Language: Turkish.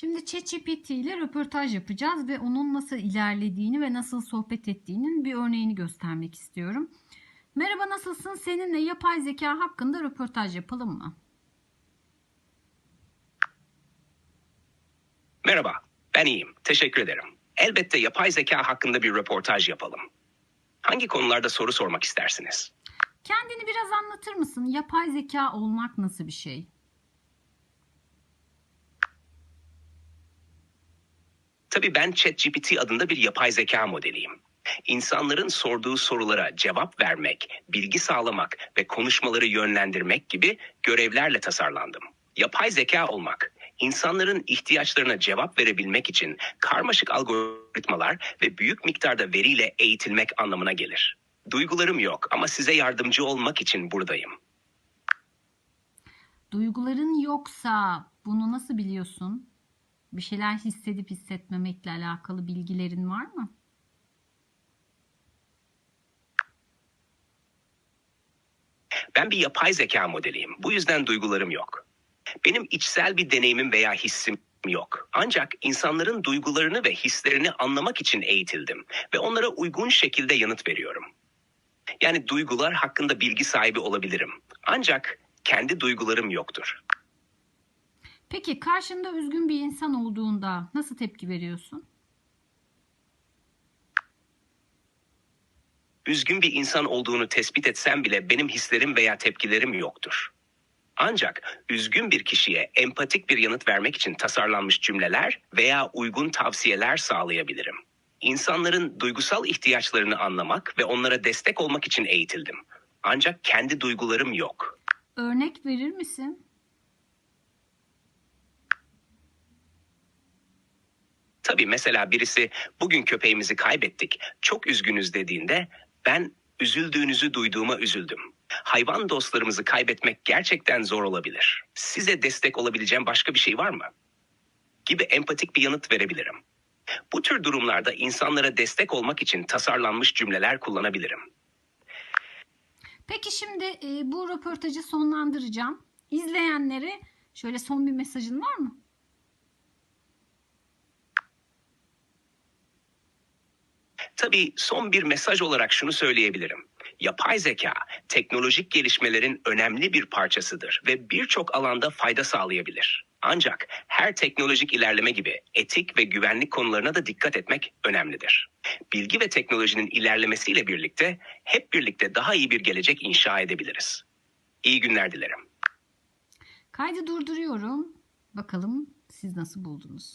Şimdi ChatGPT ile röportaj yapacağız ve onun nasıl ilerlediğini ve nasıl sohbet ettiğinin bir örneğini göstermek istiyorum. Merhaba nasılsın? Seninle yapay zeka hakkında röportaj yapalım mı? Merhaba, ben iyiyim. Teşekkür ederim. Elbette yapay zeka hakkında bir röportaj yapalım. Hangi konularda soru sormak istersiniz? Kendini biraz anlatır mısın? Yapay zeka olmak nasıl bir şey? Tabii ben ChatGPT adında bir yapay zeka modeliyim. İnsanların sorduğu sorulara cevap vermek, bilgi sağlamak ve konuşmaları yönlendirmek gibi görevlerle tasarlandım. Yapay zeka olmak, insanların ihtiyaçlarına cevap verebilmek için karmaşık algoritmalar ve büyük miktarda veriyle eğitilmek anlamına gelir. Duygularım yok ama size yardımcı olmak için buradayım. Duyguların yoksa bunu nasıl biliyorsun? Bir şeyler hissedip hissetmemekle alakalı bilgilerin var mı? Ben bir yapay zeka modeliyim. Bu yüzden duygularım yok. Benim içsel bir deneyimim veya hissim yok. Ancak insanların duygularını ve hislerini anlamak için eğitildim ve onlara uygun şekilde yanıt veriyorum. Yani duygular hakkında bilgi sahibi olabilirim. Ancak kendi duygularım yoktur. Peki karşında üzgün bir insan olduğunda nasıl tepki veriyorsun? Üzgün bir insan olduğunu tespit etsem bile benim hislerim veya tepkilerim yoktur. Ancak üzgün bir kişiye empatik bir yanıt vermek için tasarlanmış cümleler veya uygun tavsiyeler sağlayabilirim. İnsanların duygusal ihtiyaçlarını anlamak ve onlara destek olmak için eğitildim. Ancak kendi duygularım yok. Örnek verir misin? Tabii mesela birisi bugün köpeğimizi kaybettik, çok üzgünüz dediğinde ben üzüldüğünüzü duyduğuma üzüldüm. Hayvan dostlarımızı kaybetmek gerçekten zor olabilir. Size destek olabileceğim başka bir şey var mı? Gibi empatik bir yanıt verebilirim. Bu tür durumlarda insanlara destek olmak için tasarlanmış cümleler kullanabilirim. Peki şimdi e, bu röportajı sonlandıracağım. İzleyenlere şöyle son bir mesajın var mı? Tabii son bir mesaj olarak şunu söyleyebilirim. Yapay zeka, teknolojik gelişmelerin önemli bir parçasıdır ve birçok alanda fayda sağlayabilir. Ancak her teknolojik ilerleme gibi etik ve güvenlik konularına da dikkat etmek önemlidir. Bilgi ve teknolojinin ilerlemesiyle birlikte hep birlikte daha iyi bir gelecek inşa edebiliriz. İyi günler dilerim. Kaydı durduruyorum. Bakalım siz nasıl buldunuz?